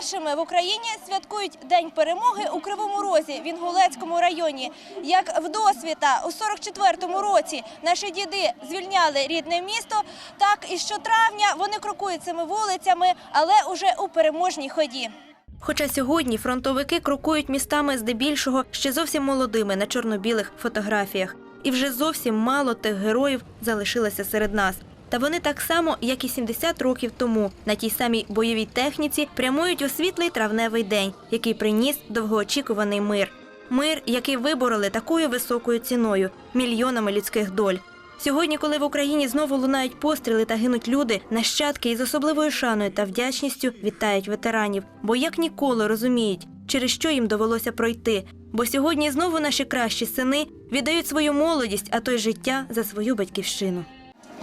Першими в Україні святкують День перемоги у Кривому Розі в Інгулецькому районі. Як вдосвіта у 44-му році наші діди звільняли рідне місто, так і щотравня вони крокують цими вулицями, але уже у переможній ході. Хоча сьогодні фронтовики крокують містами здебільшого ще зовсім молодими на чорно-білих фотографіях. І вже зовсім мало тих героїв залишилося серед нас. Та вони так само, як і 70 років тому, на тій самій бойовій техніці прямують у світлий травневий день, який приніс довгоочікуваний мир. Мир, який вибороли такою високою ціною мільйонами людських доль. Сьогодні, коли в Україні знову лунають постріли та гинуть люди, нащадки із особливою шаною та вдячністю вітають ветеранів, бо як ніколи розуміють, через що їм довелося пройти. Бо сьогодні знову наші кращі сини віддають свою молодість, а то й життя за свою батьківщину.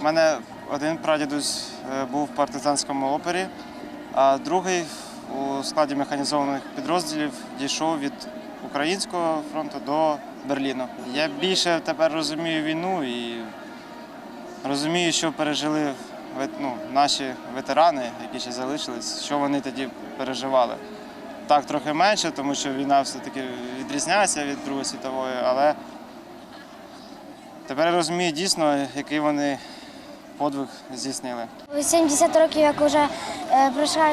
Мене один прадідусь е, був в партизанському опері, а другий у складі механізованих підрозділів дійшов від українського фронту до Берліну. Я більше тепер розумію війну і розумію, що пережили ну, наші ветерани, які ще залишились, що вони тоді переживали. Так, трохи менше, тому що війна все-таки відрізняється від Другої світової, але тепер розумію дійсно, який вони подвиг здійснили. 70 років, як вже е, пройшла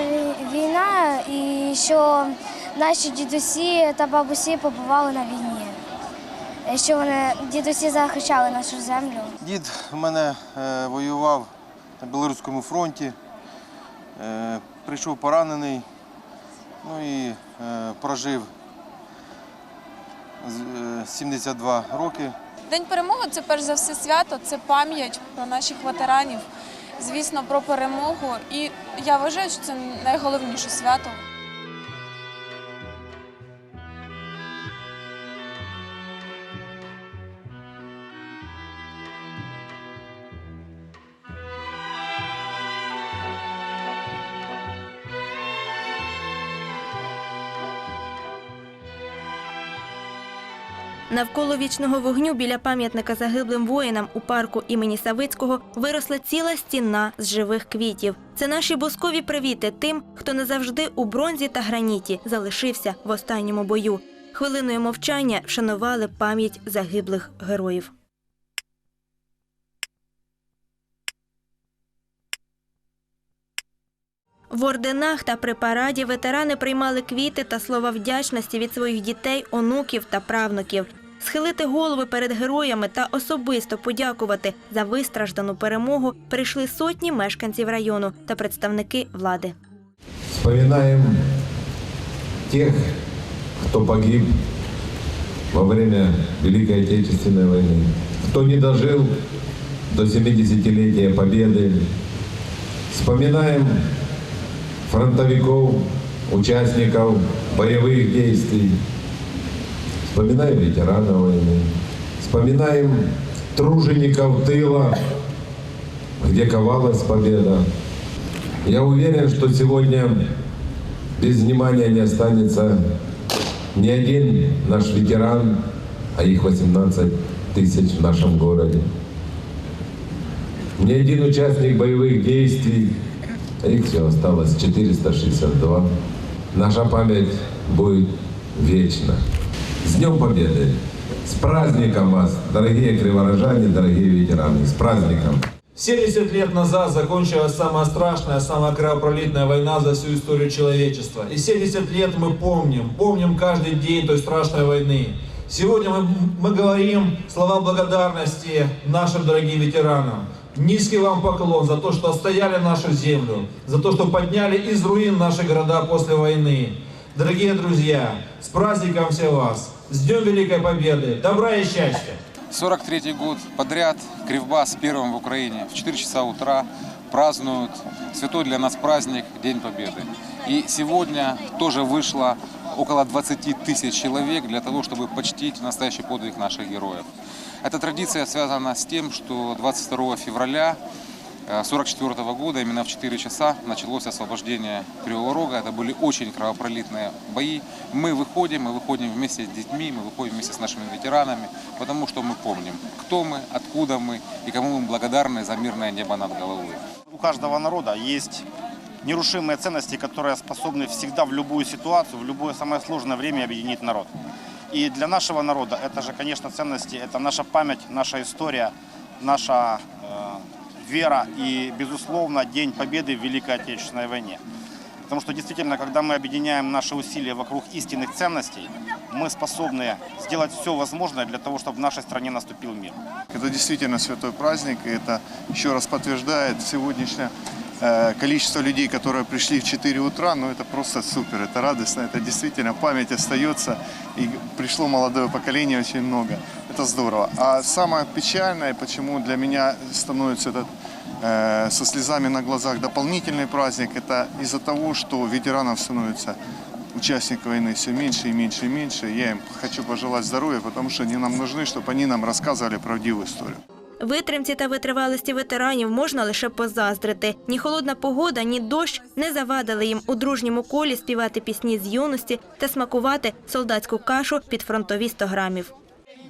війна, і що наші дідусі та бабусі побували на війні. Е, Що вони дідусі захищали нашу землю. Дід у мене е, воював на Білоруському фронті, прийшов поранений, ну і прожив е, 72 роки. День перемоги це перш за все свято, це пам'ять про наших ветеранів, звісно, про перемогу. І я вважаю, що це найголовніше свято. Навколо вічного вогню біля пам'ятника загиблим воїнам у парку імені Савицького виросла ціла стіна з живих квітів. Це наші боскові привіти тим, хто назавжди у бронзі та граніті залишився в останньому бою. Хвилиною мовчання вшанували пам'ять загиблих героїв. В орденах та при параді ветерани приймали квіти та слова вдячності від своїх дітей, онуків та правнуків. Схилити голови перед героями та особисто подякувати за вистраждану перемогу прийшли сотні мешканців району та представники влади. Вспоминаем тех, кто погиб во время Великой Отечественной войны, кто не дожил до 70-летия Победы. Вспоминаем фронтовиков, участников боевых действий. Вспоминаем ветеранов войны. Вспоминаем тружеников тыла, где ковалась победа. Я уверен, что сегодня без внимания не останется ни один наш ветеран, а их 18 тысяч в нашем городе. Ни один участник боевых действий, их все осталось 462. Наша память будет вечна. С Днем Победы! С праздником вас, дорогие криворожане, дорогие ветераны! С праздником! 70 лет назад закончилась самая страшная, самая кровопролитная война за всю историю человечества. И 70 лет мы помним, помним каждый день той страшной войны. Сегодня мы, мы говорим слова благодарности нашим дорогим ветеранам. Низкий вам поклон за то, что отстояли нашу землю, за то, что подняли из руин наши города после войны. Дорогие друзья, с праздником всех вас! С Днем Великой Победы! Добра и счастья! 43-й год подряд Кривбас первым в Украине в 4 часа утра празднуют святой для нас праздник День Победы. И сегодня тоже вышло около 20 тысяч человек для того, чтобы почтить настоящий подвиг наших героев. Эта традиция связана с тем, что 22 февраля 1944 года именно в 4 часа началось освобождение Кривого Рога. Это были очень кровопролитные бои. Мы выходим, мы выходим вместе с детьми, мы выходим вместе с нашими ветеранами, потому что мы помним, кто мы, откуда мы и кому мы благодарны за мирное небо над головой. У каждого народа есть нерушимые ценности, которые способны всегда в любую ситуацию, в любое самое сложное время объединить народ. И для нашего народа это же, конечно, ценности, это наша память, наша история, наша э, вера и, безусловно, День Победы в Великой Отечественной войне. Потому что действительно, когда мы объединяем наши усилия вокруг истинных ценностей, мы способны сделать все возможное для того, чтобы в нашей стране наступил мир. Это действительно святой праздник, и это еще раз подтверждает сегодняшнее э, количество людей, которые пришли в 4 утра, ну это просто супер, это радостно, это действительно память остается, и пришло молодое поколение очень много, это здорово. А самое печальное, почему для меня становится этот э, со слезами на глазах дополнительный праздник, это из-за того, что ветеранов становится участников войны все меньше и меньше и меньше. Я им хочу пожелать здоровья, потому что они нам нужны, чтобы они нам рассказывали правдивую историю. Витримці та витривалості ветеранів можна лише позаздрити. Ні холодна погода, ні дощ не завадили їм у дружньому колі співати пісні з юності та смакувати солдатську кашу під фронтові 100 грамів.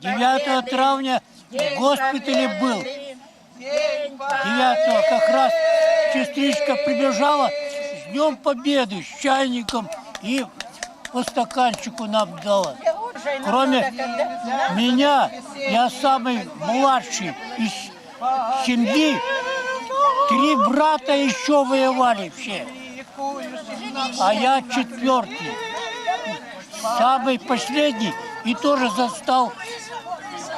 9 травня в госпитале был. 9 как раз сестричка прибежала с Днем Победы, с чайником и по стаканчику нам дала. Кроме меня, я самый младший из семьи. Три брата еще воевали все. А я четвертый. Самый последний и тоже застал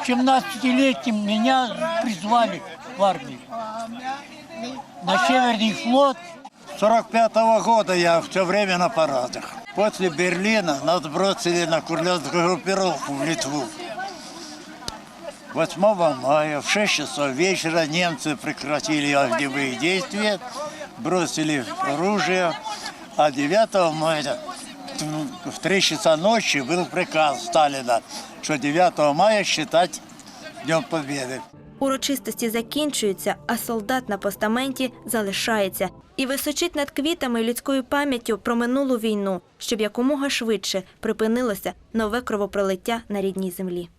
17-летним меня призвали в армию. На Северный флот 45 -го года я все время на парадах. После Берлина нас бросили на курлянскую группировку в Литву. 8 мая в 6 часов вечера немцы прекратили огневые действия, бросили оружие, а 9 мая в 3 часа ночи был приказ Сталина, что 9 мая считать Днем Победы. Урочистості закінчуються, а солдат на постаменті залишається і височить над квітами людською пам'яттю про минулу війну, щоб якомога швидше припинилося нове кровопролиття на рідній землі.